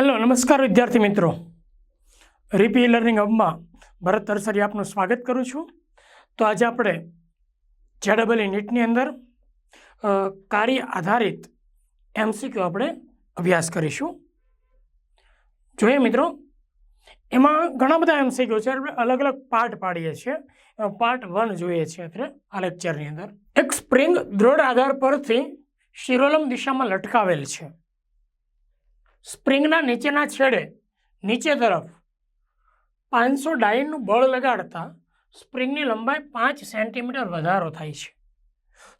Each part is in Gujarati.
હેલો, નમસ્કાર વિદ્યાર્થી મિત્રો. રીપી લર્નિંગ હબમાં ભરત તરસરી આપનું સ્વાગત કરું છું. તો આજે આપણે જેડબલ નીટની અંદર કાર્ય આધારિત એમસીક્યુ આપણે અભ્યાસ કરીશું. જોઈએ મિત્રો, એમાં ઘણા બધા એમસીક્યુ છે. આપણે અલગ અલગ પાર્ટ પાડીએ છીએ. પાર્ટ વન જોઈએ છીએ અત્યારે આ લેક્ચરની અંદર. એક સ્પ્રિંગ દ્રઢ આધાર પરથી શિરોલમ દિશામાં લટકાવેલ છે. સ્પ્રિંગના નીચેના છેડે, નીચે તરફ. પાંચસો ડાઇનનું બળ લગાડતા સ્પ્રિંગની લંબાઈ પાંચ સેન્ટીમીટર વધારો થાય છે.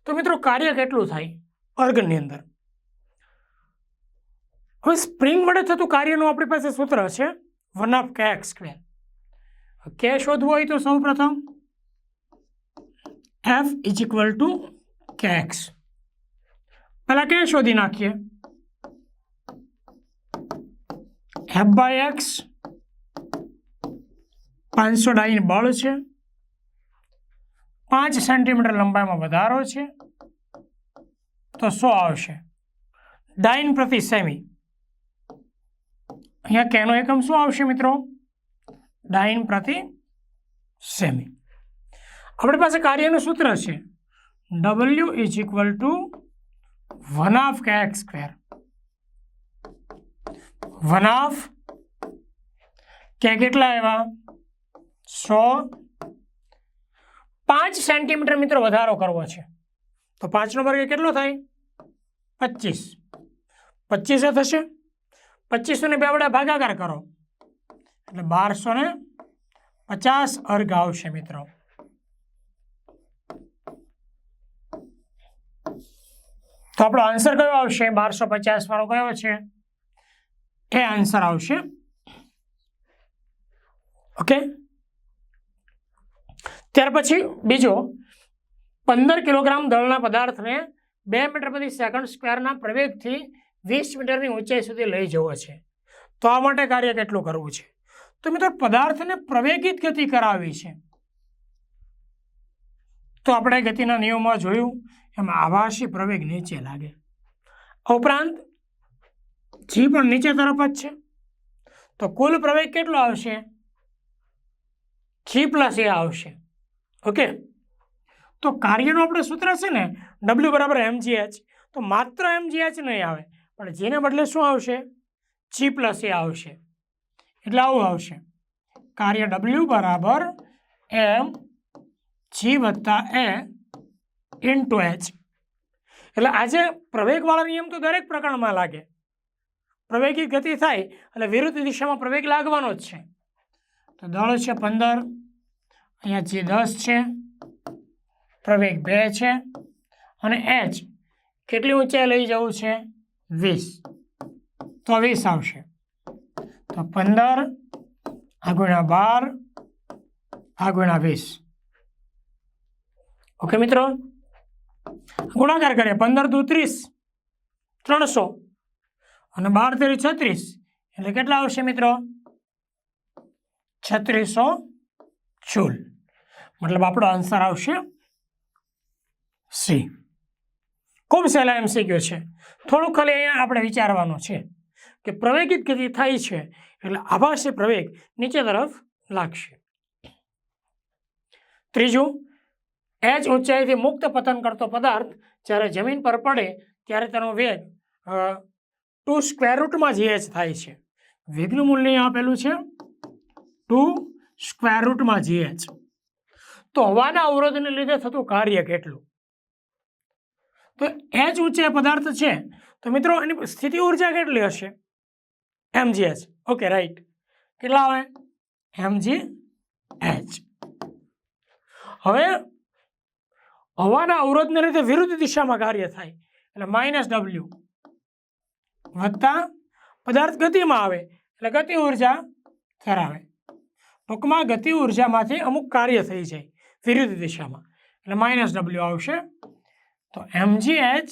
તો મિત્રો, કાર્ય કેટલું થાય? અર્ગની અંદર. હવે સ્પ્રિંગ વડે થતું કાર્યનું આપણી પાસે સૂત્ર છે one of K X square. K શોધવું હોય તો સૌ પ્રથમ? F is equal to K X. પહેલાં કે શોધી નાખીએ? એફ બાય એક્સ પાંચસો ડાઈન બળ છે. પાંચ સેન્ટીમીટર લંબાઈમાં વધારો છે. તો સો આવશે? ડાઈન પ્રતિ સેમી. અહીંયા કેનો એકમ શું આવશે મિત્રો? ડાઈન પ્રતિ સેમી. આપણી પાસે કાર્યનું સૂત્ર છે. W is equal to one half K X square one half? K કેટલા આવ્યા? સો? પાંચ સેન્ટીમીટર મિત્રો વધારો કરવો છે. તો પાંચનો વર્ગ કેટલો થાય? પચીસ. પચીસો થશે? પચીસોને બે વડે ભાગાકાર કરો. એટલે બારસો ને પચાસ અર્ગ આવશે મિત્રો. તો આપણો આન્સર કયો આવશે? બારસો પચાસ વાળો કયો છે? એ આન્સર આવશે. ઓકે ત્યાર પછી બીજો, પંદર કિલોગ્રામ દળના પદાર્થને બે મીટર પ્રતિ સેકન્ડ સ્ક્વેરના પ્રવેગથી વીસ મીટરની ઊંચાઈ સુધી લઈ જવો છે. તો આ માટે કાર્ય કેટલું કરવું છે? તો મિત્રો, પદાર્થને પ્રવેગિત ગતિ કરાવી છે. તો આપણે ગતિના નિયમમાં જોયું. એમાં આભાસી પ્રવેગ નીચે લાગે. ઉપરાંત જી પણ નીચે તરફ જ છે. તો કુલ પ્રવેગ કેટલો આવશે? જી પ્લસ એ આવશે. ઓકે? તો કાર્યનું આપણે સૂત્ર છે ને ડબલ્યુ બરાબર એમજીએચ તો માત્ર એમજીએચ નહીં આવે, પણ જેને બદલે શું આવશે? જી પ્લસ એ આવશે. એટલે આવું આવશે. કાર્ય ડબલ્યુ બરાબર એમ જી વત્તા એ ઇન્ટુ એચ એટલે આજે પ્રવેગવાળા નિયમ તો દરેક પ્રકરણમાં લાગે. પ્રવેગી ગતિ થાય એટલે વિરુદ્ધ દિશામાં પ્રવેગ લાગવાનો જ છે. તો દળ છે પંદર, અહીંયા જે દસ છે, પ્રવેગ બે છે, અને એચ કેટલી ઊંચાઈ લઈ જવું છે? વીસ. તો વીસ આવશે. તો પંદર આગુણા બાર આગુણા વીસ. ઓકે મિત્રો? ગુણાકાર કરીએ. પંદર દુ ત્રીસ. ત્રણસો. અને બાર તેરી છત્રીસ. એટલે કેટલા આવશે મિત્રો? છત્રીસો જૂલ. મતલબ આપણો આન્સર આવશે સી ખૂબ સહેલા એમસીક્યુ છે. થોડુંક ખાલી અહીંયા આપણે વિચારવાનું છે કે પ્રવેગિત ગતિ થાય છે એટલે આભાસી પ્રવેગ નીચે તરફ લાગશે. ત્રીજું એચ ઊંચાઈથી મુક્ત પતન કરતો પદાર્થ જ્યારે જમીન પર પડે ત્યારે તેનો વેગ ટુ સ્ક્વેર રૂટમાં જે એચ થાય છે. વેગનું મૂલ્ય આપેલું છે. ટુ સ્ક્વેર રૂટમાં જીએચ તો હવાના અવરોધને લીધે થતું કાર્ય કેટલું? તો એચ ઊંચે પદાર્થ છે. તો મિત્રો, એની સ્થિતિ ઊર્જા કેટલી હશે? એમજીએચ ઓકે રાઈટ કેટલા આવે? એમજી એચ હવે, હવાના અવરોધને લીધે વિરુદ્ધ દિશામાં કાર્ય થાય. એટલે માઇનસ ડબલ્યુ વત્તા પદાર્થ ગતિમાં આવે એટલે ગતિ ઊર્જા ધરાવે. ટૂંકમાં ગતિ ઉર્જામાંથી અમુક કાર્ય થઈ જાય વિરુદ્ધ દિશામાં. એટલે માઇનસ ડબલ્યુ આવશે. તો M G H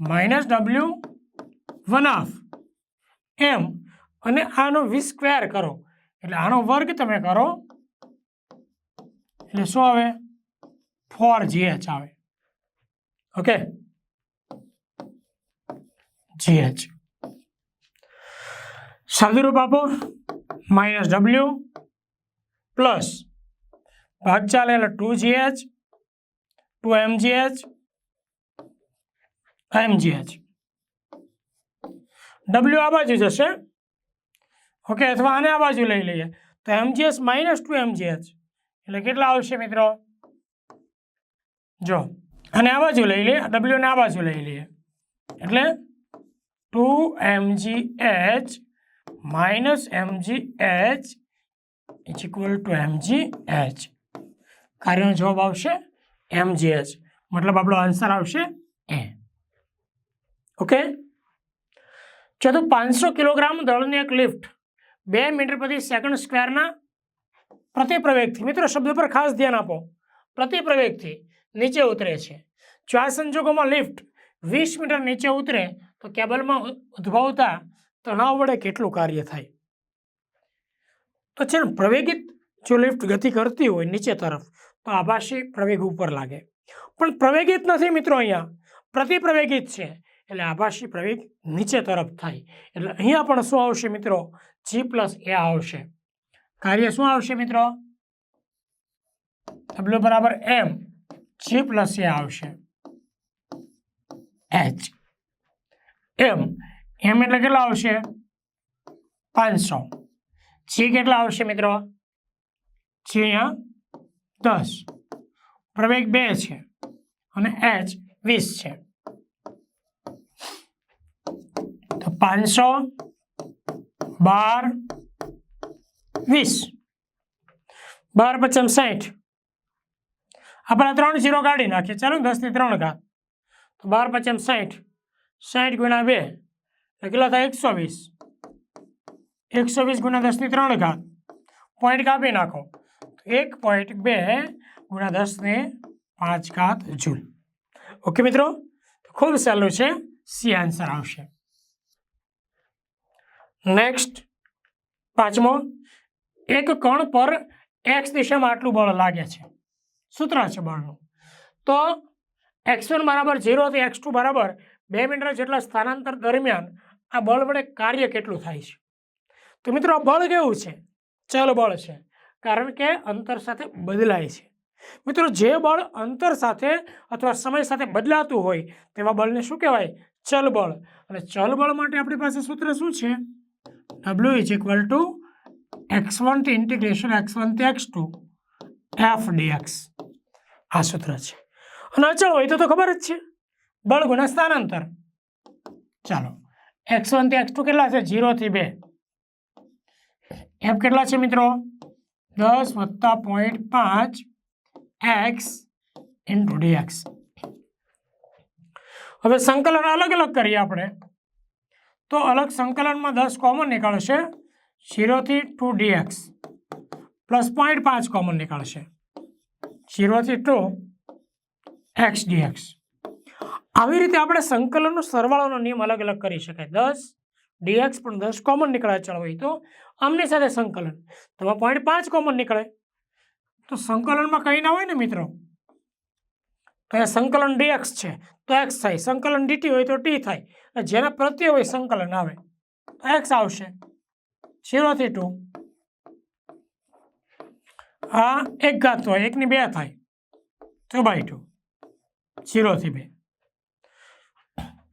minus W one half M અને આનો વી સ્ક્વેર કરો. એટલે આનો વર્ગ તમે કરો. એટલે શું આવે? ફોર જીએચ આવે. ઓકે જીએચ સાદુરૂપ આપો માઇનસ ડબલ્યુ પ્લસ ભાગ ચાલે એટલે two G H two M G H M G H W આ બાજુ જશે. ઓકે અથવા આને આ બાજુ લઈ લઈએ. તો એમજીએસ માઇનસ ટુ એમજીએચ એટલે કેટલા આવશે મિત્રો? જો અને આ બાજુ લઈ લઈએ ડબલ્યુને આ બાજુ લઈ લઈએ. એટલે two M G H minus M G H is equal to M G H કાર્યનો જવાબ આવશે એમજી એચ મતલબ આપણો આન્સર આવશે એ ઓકે ચોથું પાંચસો કિલોગ્રામ દળની એક લિફ્ટ બે મીટર પ્રતિ સેકન્ડ સ્ક્વેરના પ્રતિ પ્રવેગથી મિત્રો, શબ્દ પર ખાસ ધ્યાન આપો. પ્રતિ પ્રવેગથી નીચે ઉતરે છે. જો આ સંજોગોમાં લિફ્ટ વીસ મીટર નીચે ઉતરે તો કેબલમાં ઉદ્ભવતા તણાવ વડે કેટલું કાર્ય થાય? તો છે ને, પ્રવેગિત જો લિફ્ટ ગતિ કરતી હોય નીચે તરફ, તો આભાસી પ્રવેગ ઉપર લાગે. પણ પ્રવેગિત નથી મિત્રો અહીંયા. પ્રતિ પ્રવેગિત છે. એટલે આભાસી પ્રવેગ નીચે તરફ થાય. એટલે અહીંયા પણ શું આવશે મિત્રો? જી પ્લસ એ આવશે. કાર્ય શું આવશે મિત્રો? ડબલ્યુ બરાબર એમ જી પ્લસ એ આવશે. H M. એમ એટલે કેટલા આવશે? પાંચસો. જી કેટલા આવશે મિત્રો? જી અહીંયા દસ. પ્રવેગ બે છે અને એચ વીસ છે. તો પાંચસો બાર વીસ. બાર પચમ સાઠ આપણે ત્રણ જીરો કાઢી નાખીએ. ચાલો દસની ત્રણ ઘાત. તો બાર પચમ સાઠ સાઠ ગુણ્યા બે કેટલા થાય? એકસો વીસ. એકસો વીસ ગુણ્યા દસની ત્રણ ઘાત. પોઈન્ટ કાપી નાખો. એક પોઈન્ટ બે ગુણ્યા દસને પાંચ ઘાત જૂલ. ઓકે મિત્રો? ખૂબ સહેલું છે. સી આન્સર આવશે. નેક્સ્ટ પાંચમો. એક કણ પર એક્સ દિશામાં આટલું બળ લાગે છે. સૂત્ર છે બળનું. તો એક્સ વન બરાબર ઝીરોથી એક્સ ટુ બરાબર બે મીટર જેટલા સ્થાનાંતર દરમિયાન આ બળ વડે કાર્ય કેટલું થાય છે? તો મિત્રો બળ કેવું છે? ચલ બળ છે. કારણ કે અંતર સાથે બદલાય છે. મિત્રો, જે બળ અંતર સાથે અથવા સમય સાથે બદલાતું હોય તેવા બળને શું કહેવાય? ચલ બળ. અને ચલ બળ માટે આપણી પાસે સૂત્ર શું છે? W is equal to X વનથી integration X વનથી X two F D X આ સૂત્ર છે. અને અચળ હોય તો તો ખબર જ છે. બળ ગુણ્યા સ્થાનાંતર. ચાલો એક્સ વનથી એક્સ ટુ કેટલા છે? જીરોથી બે. એફ કેટલા છે મિત્રો? દસ વત્તા પોઈન્ટ પાંચ એક્સ ઇન્ટુ ડીએક્સ હવે સંકલન અલગ અલગ કરીએ આપણે. તો અલગ સંકલનમાં દસ કોમન નીકળશે ઝીરોથી two D X plus point પાંચ કોમન નીકળશે. ઝીરોથી ટુ એક્સ ડીએક્સ આવી રીતે આપણે સંકલનનો સરવાળાનો નિયમ અલગ અલગ કરી શકાય. દસ ડીએક્સ પણ દસ કોમન નીકળે ચાલ હોય તો આમની સાથે સંકલન. તો પોઈન્ટ પાંચ કોમન નીકળે. તો સંકલનમાં કંઈ ના હોય ને મિત્રો? તો એ સંકલન ડીએક્સ છે. તો એક્સ થાય. સંકલન ડીટી હોય તો ટી થાય. જેના પ્રત્યે હોય સંકલન આવે. તો એક્સ આવશે. ઝીરોથી ટુ. આ એક ઘાત હોય. એકની બે થાય. Two by two. ઝીરોથી બે.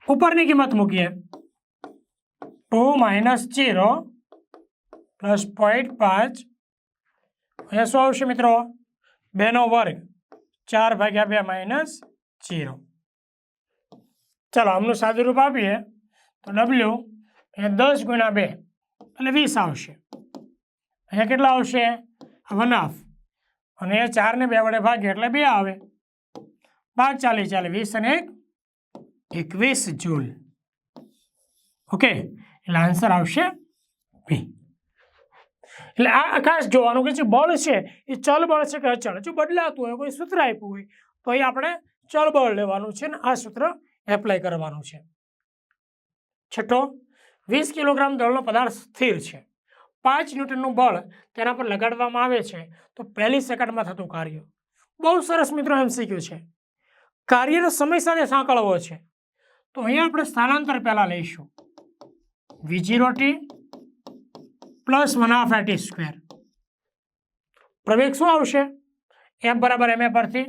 ઉપરની કિંમત મૂકીએ. Two minus zero plus point પાંચ. અહીંયા શું આવશે મિત્રો? બેનો વર્ગ. ચાર ભાગ્યા બે માઇનસ જીરો ચાલો, આમનું સાદું રૂપ આપીએ. તો ડબલ્યુ એ દસ ગુણ્યા બે. એટલે વીસ આવશે. અહીંયા કેટલા આવશે? One half. અને એ ચારને બે વડે ભાગે એટલે બે આવે. ભાગ ચાલી ચાલે વીસ અને એક. એકવીસ જૂલ ઓકે એટલે આન્સર આવશે બી એટલે આ ખાસ જોવાનું કે જે બળ છે, એ ચલ બળ છે કે અચળ? જો બદલાતું હોય, કોઈ સૂત્ર આપ્યું હોય, તો એ આપણે ચલ બળ લેવાનું છે ને આ સૂત્ર એપ્લાય કરવાનું છે. છઠ્ઠો, વીસ કિલોગ્રામ દળનો પદાર્થ સ્થિર છે. પાંચ ન્યૂટનનું બળ તેના પર લગાડવામાં આવે છે, તો પહેલી સેકન્ડમાં થતું કાર્ય. બહુ સરસ મિત્રો એમસીક્યુ છે. કાર્યનો સમય સાથે સાંકળવો છે. તો અહીંયા આપણે સ્થાનાંતર પહેલાં લઈશું. V zero plus one half A T square પ્રવેગ શું આવશે? એમ બરાબર એમ એ પરથી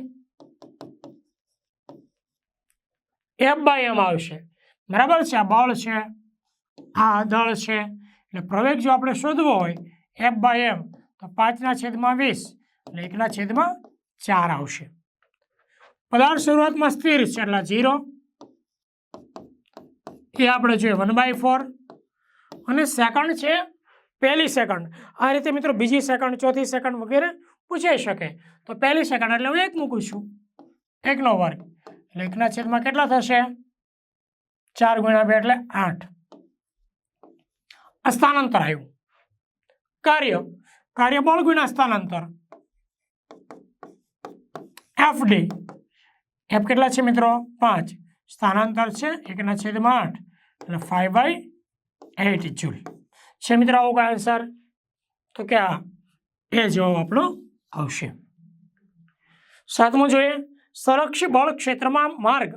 એફ બાય એમ આવશે. બરાબર છે? આ બળ છે, આ દળ છે. એટલે પ્રવેગ જો આપણે શોધવો હોય એફ બાય એમ તો પાંચના છેદમાં વીસ, એટલે એકના છેદમાં ચાર આવશે. પદાર્થ શરૂઆતમાં સ્થિર છે, એટલે ઝીરો એ આપણે જોઈએ વન બાય ફોર અને સેકન્ડ છે પહેલી સેકન્ડ આ રીતે મિત્રો બીજી સેકન્ડ ચોથી સેકન્ડ વગેરે પૂછાઈ શકે. તો પહેલી સેકન્ડ એટલે હું એક મૂકું છું. એકનો વર્ગ. એટલે એકના છેદમાં કેટલા થશે? ચાર ગુણ્યા બે એટલે આઠ. સ્થાનાંતર આવ્યું. કાર્ય. કાર્ય બળ ગુણ્યા સ્થાનાંતર. એફ ડી એફ કેટલા છે મિત્રો? પાંચ. સ્થાનાંતર છે એકના છેદમાં આઠ. એટલે ફાઈવ બાય એટ જુલ છે મિત્રો આવો કયો આન્સર તો કે આ એ જવાબ આપણો આવશે. સાતમું જોઈએ. સંરક્ષી બળ ક્ષેત્રમાં માર્ગ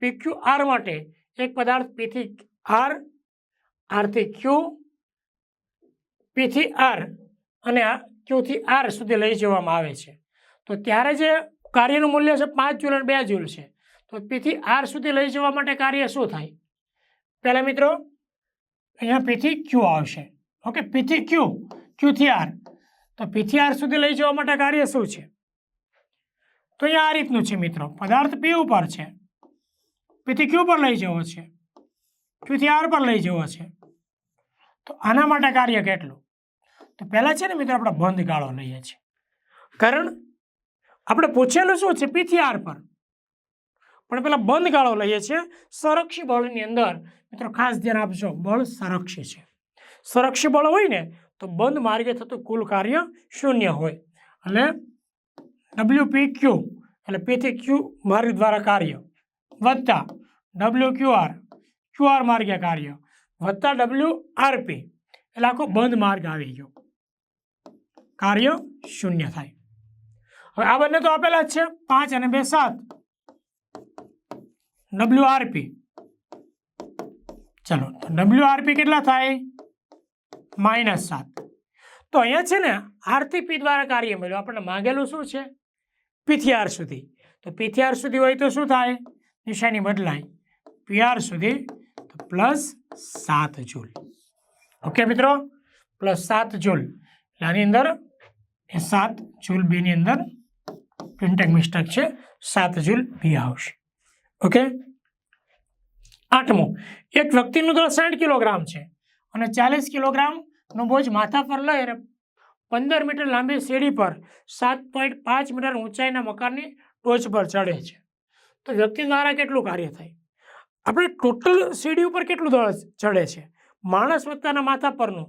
પીક્યુ આર માટે એક પદાર્થ પીથી આર આરથી ક્યુ પીથી આર અને આ ક્યુથી આર સુધી લઈ જવામાં આવે છે. તો ત્યારે જે કાર્યનું મૂલ્ય છે પાંચ જૂલ અને બે જૂલ છે. તો પીથી આર સુધી લઈ જવા માટે કાર્ય શું થાય? પહેલાં મિત્રો, અહીંયા પીથી ક્યુ આવશે. ઓકે પીથી ક્યુ ક્યુથી આર તો પીથી આર સુધી લઈ જવા માટે કાર્ય શું છે? તો અહીંયા આ રીતનું છે મિત્રો. પદાર્થ પી ઉપર છે. પીથી ક્યુ પર લઈ જવો છે. ક્યુથી આર પર લઈ જવો છે. તો આના માટે કાર્ય કેટલું? તો પહેલાં છે ને મિત્રો આપણે બંધ ગાળો લઈએ છીએ. કારણ, આપણે પૂછેલું શું છે પીથી આર પર? પણ પેલા બંધ ગાળો લઈએ છીએ. સંરક્ષી બળની અંદર મિત્રો ખાસ ધ્યાન આપજો, બળ સંરક્ષી છે. સંરક્ષી બળ હોય ને, તો બંધ માર્ગે થતું કુલ કાર્ય શૂન્ય હોય. એટલે ડબલ્યુ પી ક્યુ એટલે પીથી ક્યુ માર્ગ દ્વારા કાર્ય. વત્તા W Q R Q R માર્ગે કાર્ય. વત્તા ડબલ્યુ આરપી એટલે આખો બંધ માર્ગ આવી ગયો. કાર્ય શૂન્ય થાય. હવે આ બંને તો આપેલા જ છે, પાંચ અને બે સાત. ડબલ્યુ આરપી ચલો, તો ડબલ્યુ આરપી કેટલા થાય? માઇનસ સાત. તો અહીંયા છે ને આરથી પી દ્વારા કાર્ય મળ્યું. આપણને માંગેલું શું છે? પીથીઆર સુધી. તો પીથીઆર સુધી હોય તો શું થાય? નિશાની બદલાય. પીઆર સુધી, તો પ્લસ સાત જૂલ. ઓકે મિત્રો? પ્લસ સાત જૂલ. એટલે આની અંદર એ સાત જૂલ બીની અંદર પ્રિન્ટેક મિસ્ટેક છે. સાત જૂલ બી આવશે. ઓકે આઠમું, એક વ્યક્તિનું દળ સાઠ કિલોગ્રામ છે અને ચાલીસ કિલોગ્રામનો બોજ માથા પર લઈ અને પંદર મીટર લાંબી સીડી પર સાત પોઈન્ટ પાંચ મીટર ઊંચાઈના મકાનની ટોચ પર ચડે છે. તો વ્યક્તિ દ્વારા કેટલું કાર્ય થાય? આપણે ટોટલ સીડી ઉપર કેટલું દળ ચડે છે? માણસ વત્તાના માથા પરનું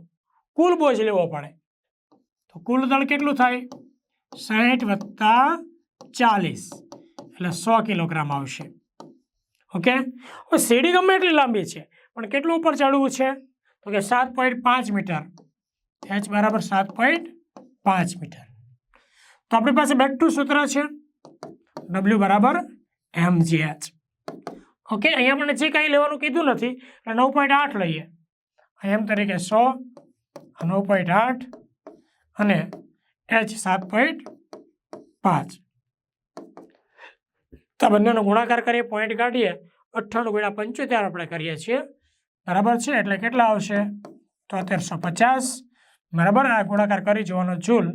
કુલ બોજ લેવો પડે. તો કુલ દળ કેટલું થાય? સાઠ વત્તા ચાલીસ, એટલે સો કિલોગ્રામ આવશે. ઓકે? હવે સીડી ગમે એટલી લાંબી છે, પણ કેટલું ઉપર ચડવું છે? તો કે સાત પોઈન્ટ પાંચ મીટર. એચ બરાબર સાત પોઈન્ટ પાંચ મીટર. તો આપણી પાસે બેઠું સૂત્ર છે ડબલ્યુ બરાબર એમ જી એચ ઓકે, અહીંયા મને જે કાંઈ લેવાનું કીધું નથી, એટલે નવ પોઈન્ટ આઠ લઈએ. એમ તરીકે સો નવ પોઈન્ટ આઠ, અને એચ સાત પોઈન્ટ પાંચ. તો આ બંનેનો ગુણાકાર કરીએ પોઈન્ટ કાઢીએ, અઠ્ઠાણું ગુણ્યા પંચોતેર આપણે કરીએ છીએ. બરાબર છે? એટલે કેટલા આવશે? તોતેરસો પચાસ. બરાબર? આ ગુણાકાર કરી જોવાનો જૂલ.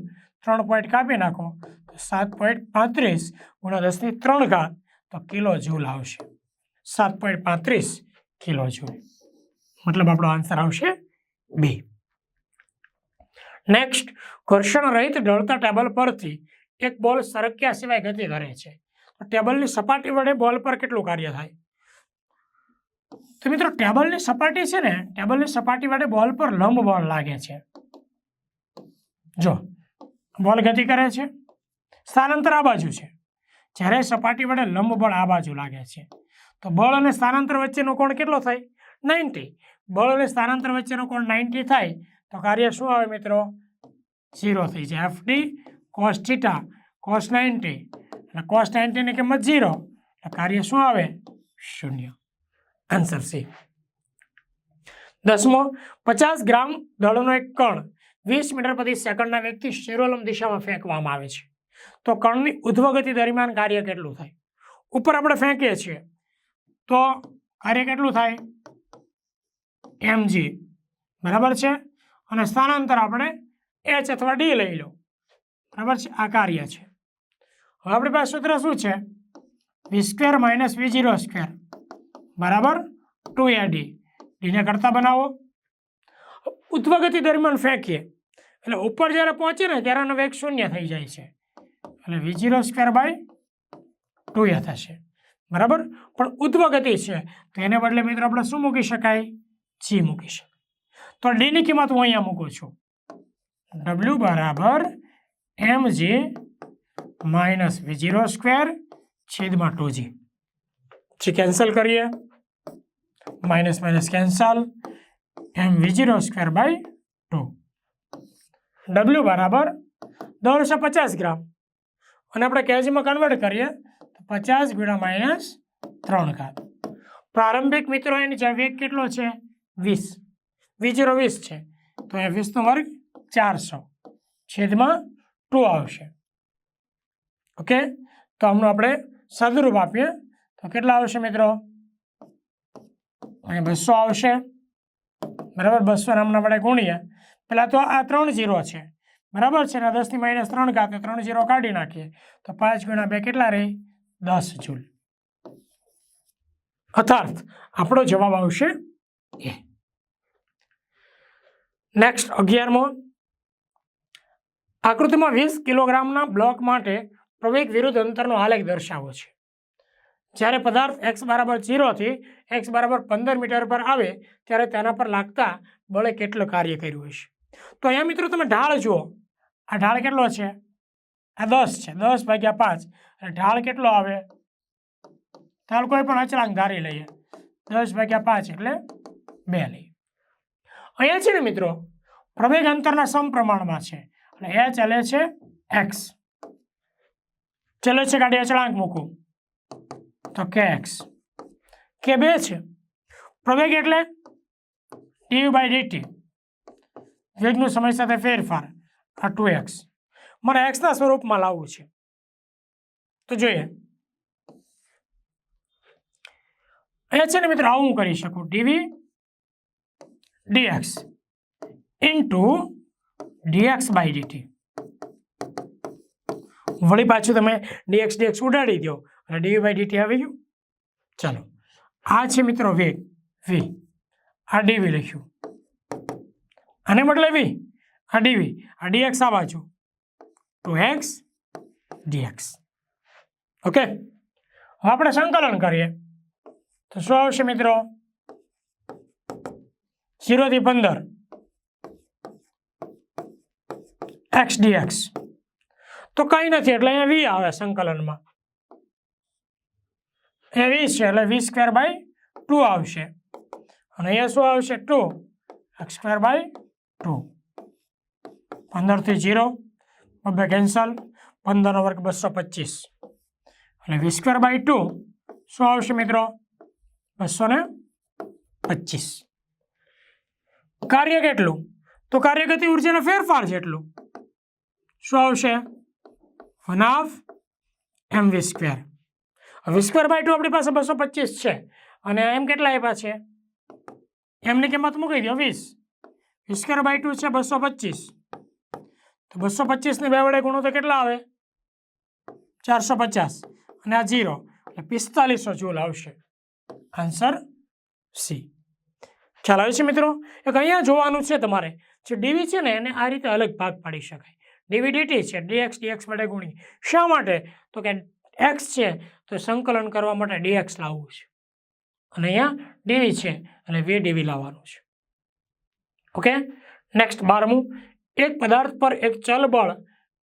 ત્રણ પોઈન્ટ કાપી નાખો. તો સાત પોઈન્ટ પાંત્રીસ ગુણ્યા દસની ત્રણ ઘાત, તો કિલો જૂલ આવશે. સાત પોઈન્ટ પાંત્રીસ કિલો જૂલ. મતલબ આપણો આન્સર આવશે બી. નેક્સ્ટ ઘર્ષણ રહિત ઢળતા ટેબલ પરથી એક બોલ સરક્યા સિવાય ગતિ કરે છે. ટેબલની સપાટી વડે બોલ પર કેટલું કાર્ય થાય? તો મિત્રો, ટેબલની સપાટી છે ને, ટેબલની સપાટી વડે બોલ પર લંબ બળ લાગે છે. જો, બોલ ગતિ કરે છે. સ્થાનાંતર આ બાજુ છે. જ્યારે સપાટી વડે લંબ બળ આ બાજુ લાગે છે. તો બળ અને સ્થાનાંતર વચ્ચેનો કોણ કેટલો થાય? નાઇન્ટી. બળ અને સ્થાનાંતર વચ્ચેનો કોણ નાઇન્ટી થાય? તો કાર્ય શું આવે મિત્રો? ઝીરો થઈ જાય. F D cos theta cos ninety. એટલે કોસ નાઇન્ટીની કિંમત ઝીરો એટલે કાર્ય શું આવે? શૂન્ય. આન્સર સી દસમો, પચાસ ગ્રામ દળનો એક કણ વીસ મીટર પ્રતિ સેકન્ડના વેગથી શેરોલમ દિશામાં ફેંકવામાં આવે છે. તો કણની ઉધ્વગતિ દરમિયાન કાર્ય કેટલું થાય? ઉપર આપણે ફેંકીએ છીએ. તો કાર્ય કેટલું થાય? એમજી બરાબર છે? અને સ્થાનાંતર આપણે એચ અથવા ડી લઈ લો. બરાબર છે? આ કાર્ય છે. હવે આપણી પાસે સૂત્ર શું છે? V square minus V zero square બરાબર? ટુ એ ડી ડીને કરતા બનાવો. ઉત્વગતિ દરમિયાન ફેંકીએ. એટલે ઉપર જ્યારે પહોંચે ને ત્યારે આનો વેગ શૂન્ય થઈ જાય છે. એટલે V zero square by two A થશે. બરાબર? પણ ઉત્વગતિ છે. તો એને બદલે મિત્રો આપણે શું મૂકી શકાય? જી મૂકી શકાય. તો ડીની કિંમત હું અહીંયા મૂકું છું. ડબલ્યુ બરાબર M G minus V zero square છેદમાં ટુ જી. જે કેન્સલ કરીએ. Minus minus cancel. M V zero square by two. W બરાબર દોઢસો પચાસ ગ્રામ. અને આપણે કેજીમાં કન્વર્ટ કરીએ તો પચાસ ગુણ્યા માઇનસ ત્રણ ઘાત. પ્રારંભિક મિત્રો, એની જે વેગ કેટલો છે? વીસ. વી જીરો વીસ છે. તો એ વીસનો વર્ગ ચારસો. છેદમાં ટુ આવશે. ઓકે? તો આમનું આપણે સદરૂપ આપીએ. તો કેટલા આવશે મિત્રો? અહીં બસો આવશે. બરાબર? બસો નામના આપણે ગુણીએ. પહેલાં તો આ ત્રણ જીરો છે. બરાબર છે? ને દસની માઇનસ ત્રણ ઘાતે ત્રણ જીરો કાઢી નાખીએ. તો પાંચ ગુણ્યા બે કેટલા રહી? દસ જૂલ. અથાર્થ. આપણો જવાબ આવશે એ. નેક્સ્ટ અગિયારમો. આકૃતિમાં વીસ કિલોગ્રામના બ્લોક માટે પ્રવેગ વિરુદ્ધ અંતરનો આલેખ દર્શાવો છે. જ્યારે પદાર્થ એક્સ બરાબર ઝીરોથી એક્સ બરાબર પંદર મીટર પર આવે, ત્યારે તેના પર લાગતા બળે કેટલું કાર્ય કર્યું હશે તો અહીંયા મિત્રો તમે ઢાળ જુઓ. આ ઢાળ કેટલો છે? આ દસ છે. દસ ભાગ્યા પાંચ. અને ઢાળ કેટલો આવે? ઢાળ કોઈ પણ અચળાંક ધારી લઈએ. દસ ભાગ્યા પાંચ એટલે બે લઈએ. અહીંયા છે ને મિત્રો, પ્રવેગ અંતરના સમપ્રમાણમાં છે. અને એ ચાલે છે એક્સ ચલે છે કાઢી અચળાંક મૂકું. તો કે એક્સ કે બે છે? પ્રવેગ એટલે ડી બાય ડીટી વેગનું સમય સાથે ફેરફાર આ ટુ એક્સ મારે એક્સના સ્વરૂપમાં લાવવું છે. તો જોઈએ. અહીંયા છે ને મિત્રો, આવું હું કરી શકું. D V D X into D X by D T વળી પાછું તમે ડીએક્સ ડીએક્સ ઉડાડી દો. અને ડીવી બાય ડીટી આવી ગયું. ચાલો. આ છે મિત્રો વેગ વી આ ડીવી લખ્યું. આને બદલે વી આ ડીવી આ ડીએક્સ આ બાજુ. ટુ એક્સ ડીએક્સ ઓકે હવે આપણે સંકલન કરીએ. તો શું આવશે મિત્રો? શીરોથી પંદર. એક્સ ડીએક્સ તો કંઈ નથી, એટલે અહીંયા વી આવે સંકલનમાં. એ વીસ છે, એટલે વી સ્ક્વેર બાય ટુ આવશે. અને અહીંયા શું આવશે? Two X square by two પંદરથી જીરો બબે કેન્સલ પંદરનો વર્ગ બસો પચીસ. અને વી સ્ક્વેર બાય ટુ શું આવશે મિત્રો? બસો ને પચીસ. કાર્ય કેટલું? તો કાર્યગતિ ઉર્જાનો ફેરફાર જેટલું. શું આવશે? One half M V square V square by two આપણી પાસે બસો પચીસ છે. અને એમ કેટલા આપ્યા છે? એમની કિંમત મૂકી દો, વીસ. વી સ્ક્વેર બાય ટુ છે બસો પચીસ. તો બસો પચીસને બે વડે ગુણો તો કેટલા આવે? ચારસો પચાસ. અને આ જીરો એટલે પિસ્તાલીસો જૂલ આવશે. Answer C. ખ્યાલ આવે છે મિત્રો? એક અહીંયા જોવાનું છે તમારે. જે ડીવી છે ને એને આ રીતે અલગ ભાગ પાડી શકાય. ડીવીડીટી છે ડીએક્સ ડીએક્સ વડે ગુણી શા માટે? તો કે એક્સ છે, તો સંકલન કરવા માટે ડીએક્સ લાવવું છે. અને અહીંયા ડીવી છે, અને વી ડીવી લાવવાનું છે. ઓકે? નેક્સ્ટ બારમું. એક પદાર્થ પર એક ચલ બળ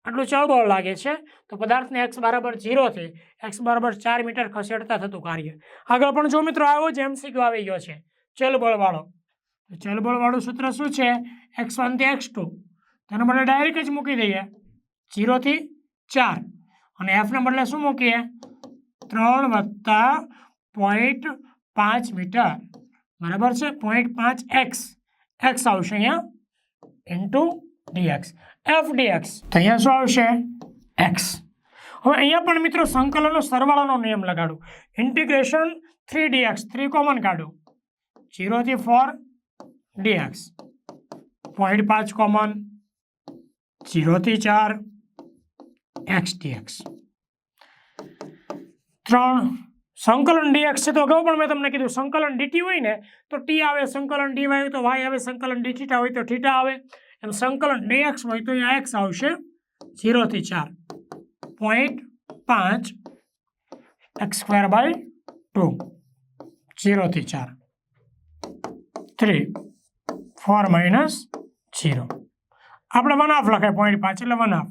આટલું ચળબળ લાગે છે, તો પદાર્થને એક્સ બરાબર ઝીરોથી એક્સ બરાબર ચાર મીટર ખસેડતા થતું કાર્ય. આગળ પણ જો મિત્રો આવ્યો જ એમસીક્યુ આવી ગયો છે. ચલબળવાળો. ચલબળવાળું સૂત્ર શું છે? એક્સ વનથી એક્સ ટુ તેના બદલે ડાયરેક્ટ જ મૂકી દઈએ. જીરોથી ચાર. અને એફના બદલે શું મૂકીએ? ત્રણ વત્તા પોઈન્ટ પાંચ મીટર. બરાબર છે? પોઈન્ટ પાંચ એક્સ એક્સ આવશે અહીંયા ઇન્ટુ ડીએક્સ એફ ડીએક્સ તો અહીંયા શું આવશે? એક્સ હવે અહીંયા પણ મિત્રો સંકલનનો સરવાળાનો નિયમ લગાડું. Integration three D X three common કાઢું. જીરોથી ફોર ડીએક્સ પોઈન્ટ પાંચ કોમન જીરોથી ચાર એક્સ ડીએક્સ ત્રણ, સંકલન ડીએક્સ છે તો અગાઉ પણ મેં તમને કીધું, સંકલન ડીટી હોય ને, તો ટી આવે, સંકલન ડી હોય તો વાય આવે, સંકલન ડીટીટા હોય તો થીટા આવે. એમ સંકલન ડીએક્સ હોય તો અહીંયા એક્સ આવશે જીરોથી ચાર પોઈન્ટ પાંચ એક્સ સ્ક્વેર બાય ટુ જીરોથી ચાર થ્રી ફોર માઇનસ જીરો આપણે વન હાફ લખાય પોઈન્ટ પાંચ, એટલે વન હાફ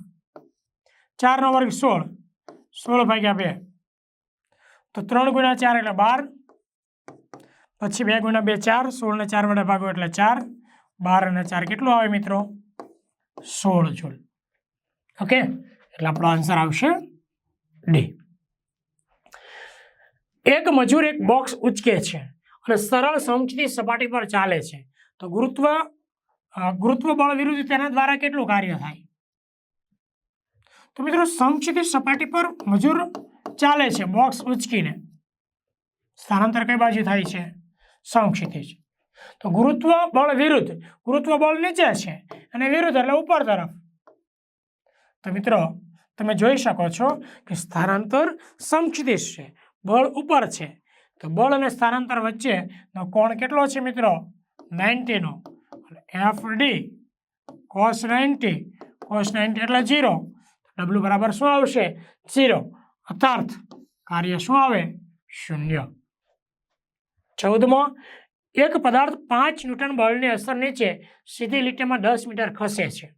ચારનો વર્ગ સોળ. સોળ ભાગ્યા બે. તો ત્રણ ગુણ્યા ચાર એટલે બાર. પછી બે ગુણ્યા બે ચાર સોળને ચાર વડે ભાગો એટલે ચાર. બાર અને ચાર કેટલું આવે મિત્રો? સોળ જૂલ. ઓકે? એટલે આપણો આન્સર આવશે ડી એક મજૂર એક બોક્સ ઉચકે છે અને સરળ સમચતી સપાટી પર ચાલે છે. તો ગુરુત્વ ગુરુત્વ બળ વિરુદ્ધ તેના દ્વારા કેટલું કાર્ય થાય? તો મિત્રો સમચિતી સપાટી પર મજૂર ચાલે છે, બોક્સ ઉચકીને. સ્થાનાંતર કઈ બાજુ થાય છે? સમક્ષિતિજ તો ગુરુત્વ બળ વિરુદ્ધ, ગુરુત્વ બળ નીચે છે અને વિરુદ્ધ એટલે ઉપર તરફ. તો મિત્રો, તમે જોઈ શકો છો કે સ્થાનાંતર સમક્ષિતિજ છે, બળ ઉપર છે. તો બળ અને સ્થાનાંતર વચ્ચેનો કોણ કેટલો છે મિત્રો? નાઇન્ટીનો. F D cos ninety cos ninety એટલે જીરો ડબલ્યુ બરાબર શું આવશે? ઝીરો અર્થાર્થ કાર્ય શું આવે? શૂન્ય. ચૌદમો, એક પદાર્થ પાંચ ન્યૂટન બળની અસર નીચે સીધી લીટીમાં દસ મીટર ખસે છે.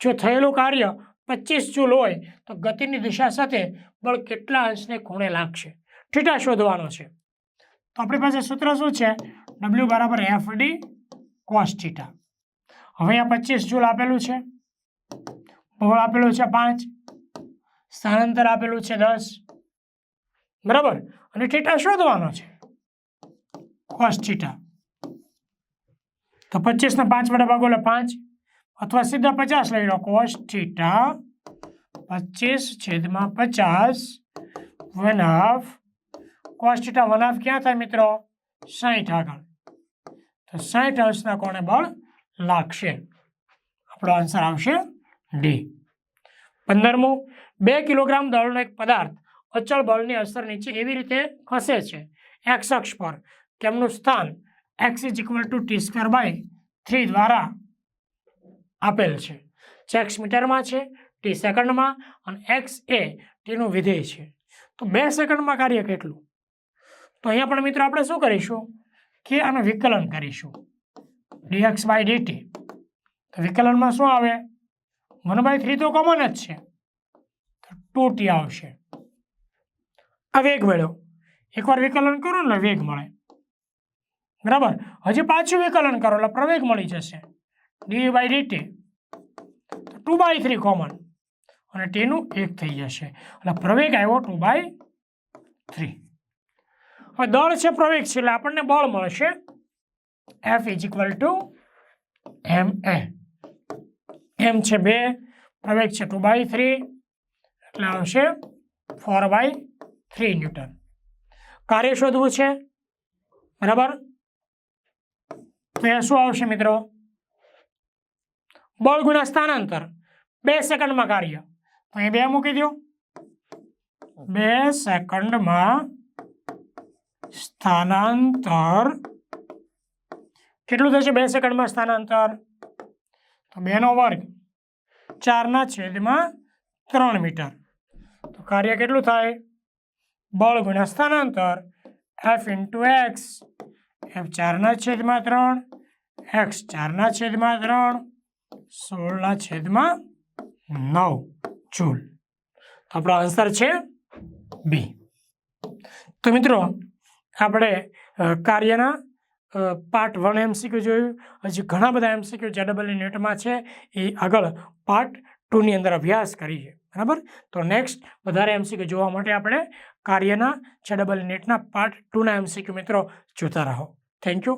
જો થયેલું કાર્ય પચીસ જૂલ હોય, તો ગતિની દિશા સાથે બળ કેટલા અંશને ખૂણે લાગશે? થીટા શોધવાનો છે. તો આપણી પાસે સૂત્ર શું છે? ડબલ્યુ બરાબર એફ ડી કોસ થીટા હવે અહીંયા પચીસ જૂલ આપેલું છે. બળ આપેલું છે પાંચ. સ્થાનાંતર આપેલું છે દસ. બરાબર? અને થીટા શોધવાનો છે. કોસ થીટા તો પચીસને પાંચ વડે ભાગો એટલે પાંચ. અથવા સીધા પચાસ લઈ લો. કોસ થીટા પચીસ છેદમાં પચાસ one half cos theta one half ક્યાં થાય મિત્રો? સાહીઠ આગળ. સાઠ અંશના કોણે બળ લાગશે? આપણો આન્સર આવશે ડી. પંદરમું, બે કિલોગ્રામ દળનો એક પદાર્થ અચળ બળની અસર નીચે એવી રીતે ખસે છે. એક્સ અક્ષ પર. તેમનું સ્થાન X is equal to T square by three દ્વારા આપેલ છે. ચેક્સ મીટરમાં છે ટી સેકન્ડમાં અને એક્સ એ ટીનું વિધેય છે. તો બે સેકન્ડમાં કાર્ય કેટલું? તો અહીંયા પણ મિત્રો આપણે શું કરીશું? કે આનું વિકલન કરીશું? ડીએક્સ બાય ડીટી તો વિકલનમાં શું આવે? વન બાય થ્રી તો કોમન જ છે. તો ટુ ટી આવશે. આ વેગ મળ્યો એકવાર વિકલન કરો ને વેગ મળે. બરાબર? હજી પાછું વિકલન કરો એટલે પ્રવેગ મળી જશે. ડી બાય ડીટી તો ટુ બાય થ્રી કોમન અને ટીનું એક થઈ જશે. એટલે પ્રવેગ આવ્યો ટુ બાય થ્રી હવે દળ છે, પ્રવેગ છે, એટલે આપણને બળ મળશે. F is equal to M A M છે બે, પ્રવેગ છે ટુ બાય થ્રી એટલે આવશે ફોર બાય થ્રી ન્યૂટન. કાર્ય શોધવું છે? બરાબર? તો એ શું આવશે મિત્રો? બળ ગુણ્યા સ્થાનાંતર. બે સેકન્ડમાં કાર્ય. તો અહીં બે મૂકી દો બે સેકન્ડમાં સ્થાનાંતર. કેટલું થશે બે સેકન્ડમાં સ્થાનાંતર? તો બેનો વર્ગ. ચારના છેદમાં ત્રણ મીટર. તો કાર્ય કેટલું થાય? બળ ગુણ્યા સ્થાનાંતર. એફ ઇન્ટુ એક્સ એફ ચારના છેદમાં ત્રણ. એક્સ ચારના છેદમાં ત્રણ. સોળના છેદમાં નવ. જૂલ. તો આપણો આન્સર છે બી તો મિત્રો આપણે કાર્યના પાર્ટ વન એમસીક્યુ જોયું. હજી ઘણા બધા એમસીક્યુ જેડબલ નેટમાં છે. એ આગળ પાર્ટ ટુની અંદર અભ્યાસ કરીએ બરાબર? તો નેક્સ્ટ વધારે એમસીક્યુ જોવા માટે આપણે કાર્યના જેડબલ નેટના પાર્ટ ટુના એમસીક્યુ મિત્રો જોતા રહો. Thank you.